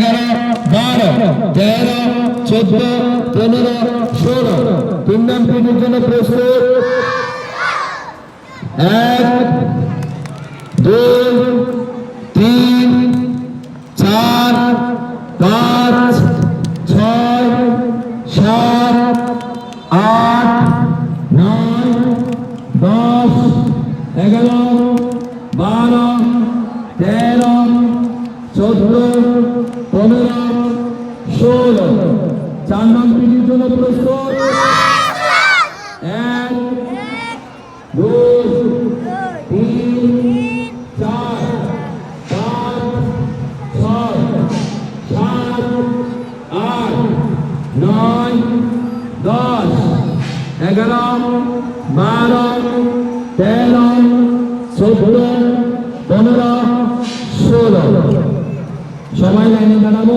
এগারো, বারো, তেরো, চোদ্দ, পনেরো, ষোলো। তিন নাম পিটির জন্য প্রস্তুত। এক, দুই, তিন, চার, পাঁচ, ছয়, সাত, আট, নয়, দশ, এগারো, বারো, তেরো, চোদ্দ পনেরো ষোলো চার নং পিটির জন্য প্রস্তুত এক দুই তিন চার পাঁচ ছয় সাত আট নয় দশ এগারো বারো তেরো চোদ্দ পনেরো ষোলো। সবাই লাইনে দাঁড়াবো